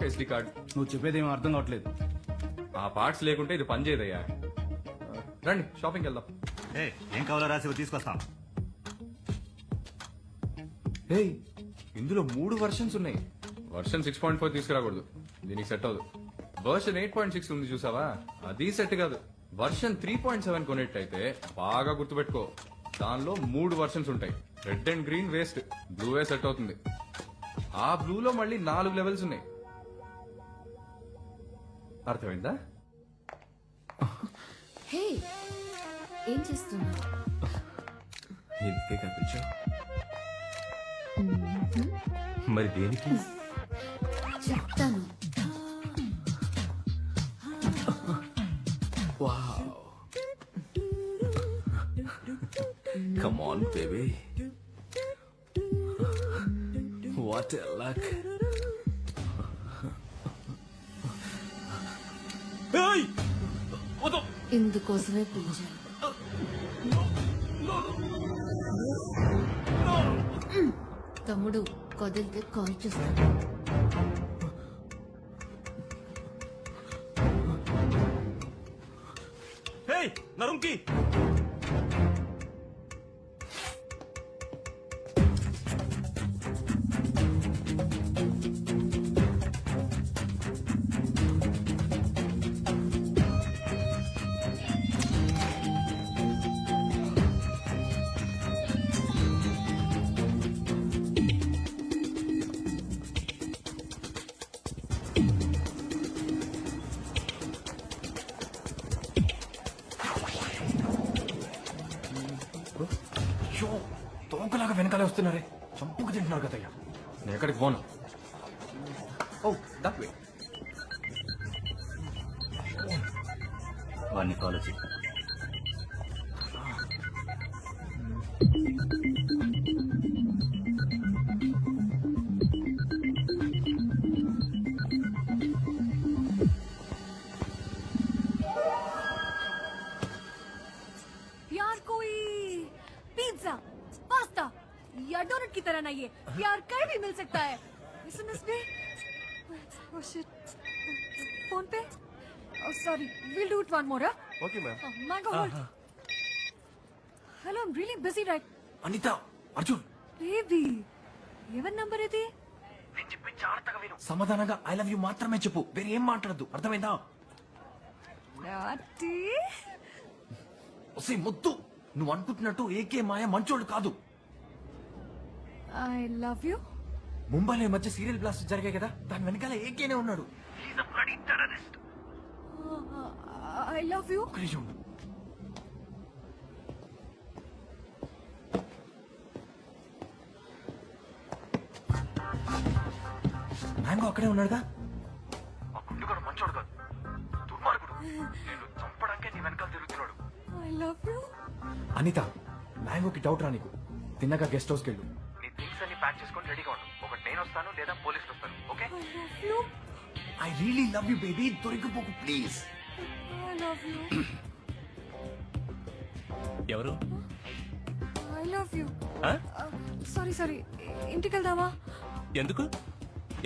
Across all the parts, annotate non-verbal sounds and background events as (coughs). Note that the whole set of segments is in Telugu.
SD card. నువ్వు చెప్పేది ఏమీ అర్థం కావట్లేదు. ఆ పార్ట్స్ లేకుంటే ఇది పని చేయదయ్యా. రండి షాపింగ్కి వెళ్దాం. ఏ ఏం కావాలో రాసి తీసుకొస్తాం. హే ఇందులో మూడు వర్షన్స్ ఉన్నాయి. వర్షన్ సిక్స్ పాయింట్ ఫోర్ తీసుకురాకూడదు. దీనికి సెట్ అవ్వదు. వర్షన్ ఎయిట్ పాయింట్ సిక్స్ ఉంది చూసావా? అది సెట్ కాదు. వర్షన్ త్రీ పాయింట్ సెవెన్ కొనేట్టయితే బాగా గుర్తుపెట్టుకో. దానిలో మూడు వర్షన్స్ ఉంటాయి. Red and green waste. బ్లూవే set అవుతుంది. ఆ బ్లూలో మళ్ళీ నాలుగు లెవెల్స్ ఉన్నాయి. అర్థమైందా? హే ఏం చేస్తున్నావు? మరి దేనికి? చెప్తాను. ఇందుకోసమే పిలిచాను తమ్ముడు కదిలితే కాల్ హే నరుంకి. వెనకాలే వస్తున్నారే? చంపుకు తింటున్నారు కదయ్యా. నేను ఎక్కడికి పోను. ఓ దట్ వే వాడిని ఫాలో की तरह नहीं है यार कहीं भी मिल सकता है एसएमएस पे ओह शिट फोन पे oh sorry we'll do it one more huh? Okay ma'am oh, mango hold hello i'm really busy right Anitha Arjun baby ఎవరి నంబర్ ఇది నేను చెప్పి జాగ్రత్తగా విను సమాధానంగా ఐ లవ్ యూ మాత్రమే చెప్పు వేరే ఏం మాట్లాడద్దు అర్థమైందా నాటి ఒసే ముద్దు నువ్వు అనుకుంటున్నట్టు ఏకే మాయ మంచోడు కాదు ఐ లవ్ యూ ముంబైలో ఈ మధ్య సీరియల్ బ్లాస్ట్ జరిగాయి కదా. దాని వెనకాల ఏకేనే ఉన్నాడు. ఐ లవ్ యూ ఒక్క నిమిషం ఉండు. మ్యాంగో అక్కడే ఉన్నాడుగా? ఆ గుండుగాడు మంచోడు కాదు. దుర్మార్గుడు. నేను చంపడానికే నీ వెనకాల తిరుగుతున్నాడు. ఐ లవ్ యూ అనిత మ్యాంగోకి డౌట్ రా నీకు. తిన్నగా గెస్ట్ హౌస్కి వెళ్ళు. ప్యాక్ చేసుకొని రెడీగా ఉండు. ఒకటి నేను వస్తాను లేదా పోలీసులు వస్తాను okay? I love you I really love you baby. దొరికిపోకు please. I love you. ఎవరు? I love you. ఆ? Sorry sorry. ఇంటికి వెళ్దామా ఎందుకు?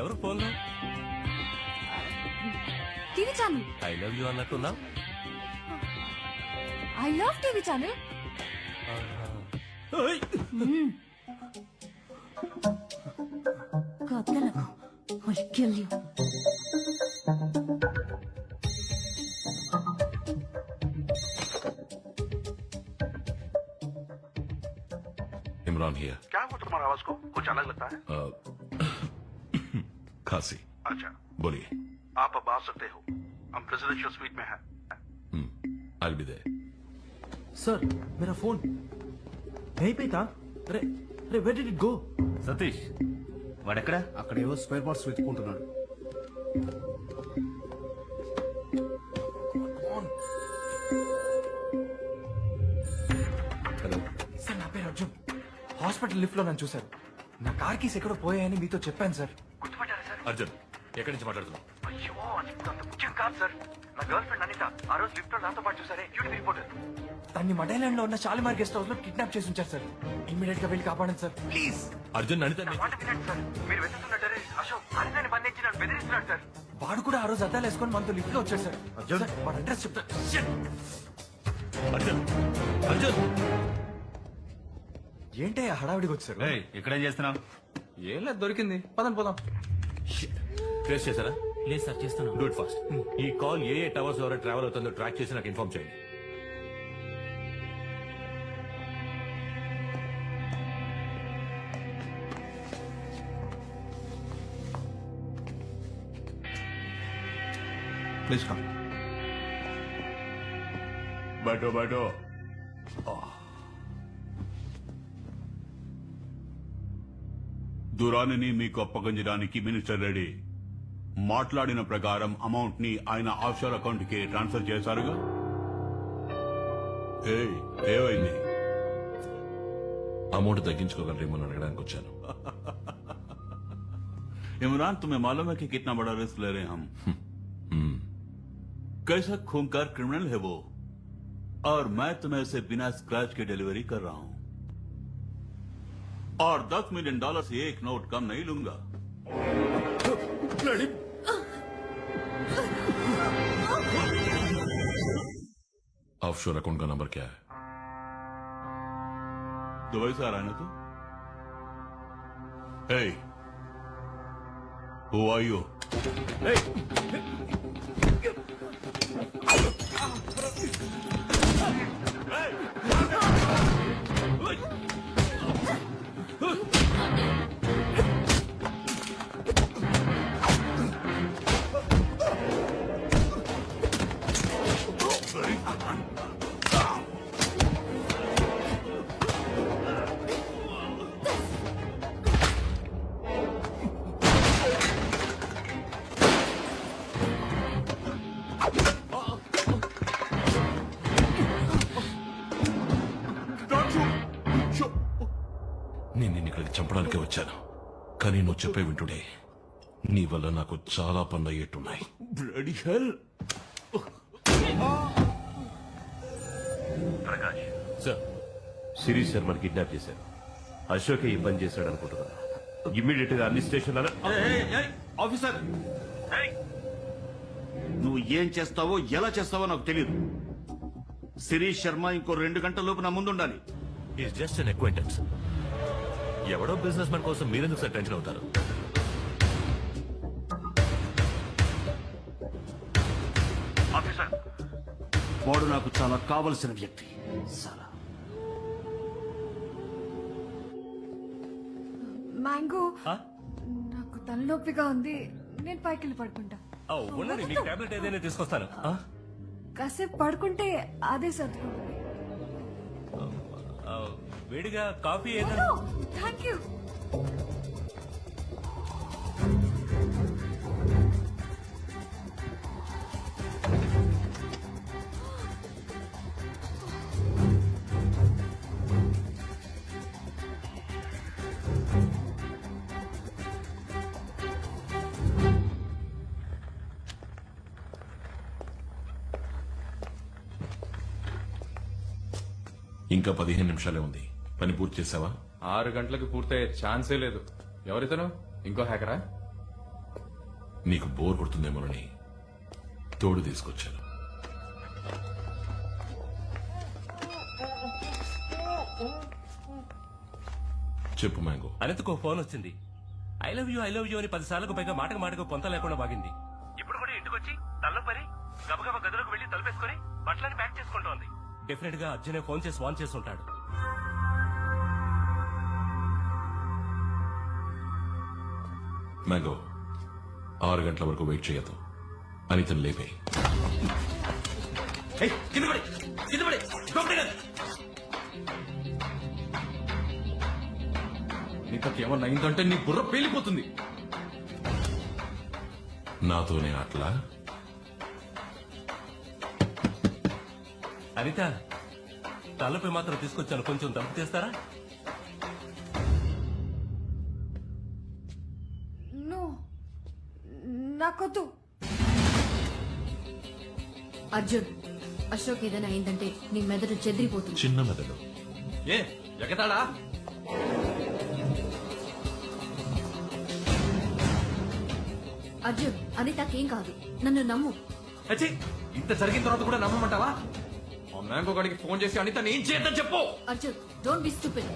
ఎవరు ఫోన్లో TV channel. I love you అన్నట్టున్నా? I love TV channel. go up, gonna go. I'll kill you. Imran हिया क्या हुआ तुम्हारा आवाज़ को? कुछ अलग लगता है? uh, (coughs) खांसी। अच्छा। बोलिए। आप अब आ सकते हो। हम प्रेसिडेंशियल स्वीट में हैं। आई बी देयर सर मेरा फ़ोन नहीं पे था? अरे अरे wait did it go Satish వాడెక్కడా? అక్కడేవో స్పేర్ పార్ట్స్ వెతుక్కుంటున్నాడు. హలో సార్ నా పేరు అర్జున్. హాస్పిటల్ లిఫ్ట్లో నన్ను చూశారు. నా కార్ కీస్ ఎక్కడో పోయాయని మీతో చెప్పాను సార్. గుర్తుపట్టారా సార్? అర్జున్ ఎక్కడి నుంచి మాట్లాడుతున్నావు? అయ్యో కాదు సార్. నా గర్ల్ ఫ్రెండ్ అనిత ఆ రోజు లిఫ్ట్లో నాతో పాటు చూసారే యూనిట్ రిపోర్టర్ దాన్ని మడైలాండ్లో ఉన్న షాలిమార్ గెస్ట్ హౌస్లో కిడ్నాప్ చేసి ఉంచారు సార్. ఇమ్మీడియట్గా వెళ్ళి కాపాడండి సార్. ప్లీజ్ అర్జున్ అనిత మాట వినండి సార్. మీరు వెతుకుతున్న టెర్రరిస్ట్ అశోక్ అనితని బంధించినాడు సార్ బెదిరిస్తున్నాడు సార్. వాడు కూడా ఆ రోజు అద్దాలు వేసుకొని మనతో లిఫ్ట్లో వచ్చాడు సార్. సార్, వాడు అడ్రస్ చెప్తా. Shit! అర్జున్ అర్జున్! ఏంటి ఆ హడావిడికి వచ్చారు? ఏయ్ ఇక్కడేం చేస్తున్నావు? ఏం లేదు దొరికింది. పదండి పోదాం. ట్రేస్ చేశారా? లేదు సార్ చేస్తున్నాను డూ ఇట్ ఫాస్ట్ ఈ కాల్ ఏ ఏ టవర్స్ ద్వారా ట్రావెల్ అవుతుందో ట్రాక్ చేసి నాకు ఇన్ఫార్మ్ చేయండి. ప్లీజ్ కమ్ బయటో బయటో దురానిని మీకు అప్పగించడానికి మినిస్టర్ రెడీ మాట్లాడిన ప్రకారం అమౌంట్ ని ఆయన ఆఫ్షోర్ అకౌంట్ కి ట్రాన్స్ఫర్ చేశారుగా ఏయ్, ఏమైంది అమౌంట్ తగ్గించుకోగలరేమో అని అడగడానికి వచ్చాను इमरान तुम्हें मालूम है कि कितना बड़ा रिस्क ले रहे हैं हम कैसा खूंखार क्रिमिनल है वो और मैं तुम्हें इसे बिना स्क्रैच के डिलीवरी कर रहा हूं और दस मिलियन डॉलर से एक नोट कम नहीं लूंगा (laughs) ऑफशोर अकाउंट का नंबर क्या है? दुबई से आ रहा है ना तू? Hey, who are you? నేను చంపడానికే వచ్చాను. కానీ నువ్వు చెప్పే వింటుడే. నీ వల్ల నాకు చాలా పనులు అయ్యేట్టున్నాయి. Bloody hell! సార్ శిరీష్ శర్మని కిడ్నాప్ చేశారు. అశోకే ఈ పని చేశాడు అనుకుంటున్నా. ఇమ్మీడియట్గా అన్ని స్టేషన్లలో ఆఫీసర్ నువ్వు ఏం చేస్తావో ఎలా చేస్తావో నాకు తెలియదు శిరీష్ శర్మ ఇంకో రెండు గంటల లోపు నా ముందు ఉండాలి ఈస్ జస్ట్ అన్ అక్వైంటెన్స్ ఎవడో బిజినెస్ మ్యాన్ కోసం మీరెందుకు సార్ టెన్షన్ అవుతారు? ఆఫీసర్ వాడు నాకు చాలా కావలసిన వ్యక్తి. చాలా. మ్యాంగో నాకు తలనొప్పిగా ఉంది. నేను పైకి వెళ్ళి పడుకుంటా. ఓ, ఉండండి మీకు టాబ్లెట్ ఏదైనా తీసుకొస్తాను. ఆ? కాసేపు పడుకుంటే అదే సర్దుకుంటుంది వేడిగా కాఫీ ఏదైనా థ్యాంక్ యూ ఇంకా పదిహేను నిమిషాలే ఉంది. పని పూర్తి చేసావా? ఆరు గంటలకు పూర్తయ్యే ఛాన్సే లేదు. ఎవరితను? ఇంకో హ్యాకరా? నీకు బోర్ కొడుతుందేమోనని తోడు తీసుకొచ్చాను. చెప్పు మ్యాంగో. అనితకు ఫోన్ వచ్చింది. I love you I love you అని పది సార్లకు పైగా మాటకు మాటకు పొంత లేకుండా బాగింది. ఇప్పుడు కూడా ఇంటికి వచ్చి తల్లో పని గబగబా గదిలోకి వెళ్ళి తలుపేసుకొని బట్టలని ప్యాక్ చేసుకుంటోంది. డెఫినెట్గా అర్జునే ఫోన్ చేసి వాన్ చేసి ఉంటాడు. మ్యాంగో ఆరు గంటల వరకు వెయిట్ చేయొద్దు. అనితను లేపే నీకేమన్నా అయిందంటే నీ బుర్ర పేలిపోతుంది. నాతోనే అట్లా అనిత తలపై మాత్రం తీసుకొచ్చాను. కొంచెం తలుపు తీస్తారా నాకొద్దు. అర్జున్ అశోక్ ఏదైనా అయిందంటే నీ మెదడు చెదిరిపోతుంది. చిన్న మెదడు. ఏ ఎగతాడా? అర్జున్ అది తాకేం కాదు. నన్ను నమ్ము. అచ్చి ఇంత జరిగిన తర్వాత కూడా నమ్మమంటావా? మా మ్యాంగో ఫోన్ చేసి అనిత నేను చేద్దాం చెప్పు. Arjun don't be stupid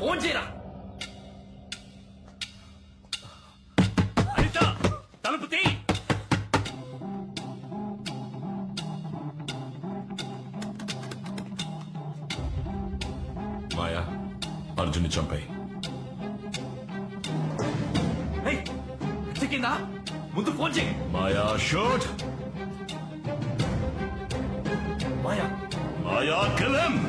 phone చేయరా? అర్జున్ని చంపాయి. ముందు ఫోన్ చేయి. మాయా షూట్. మాయా. మాయా కిలం.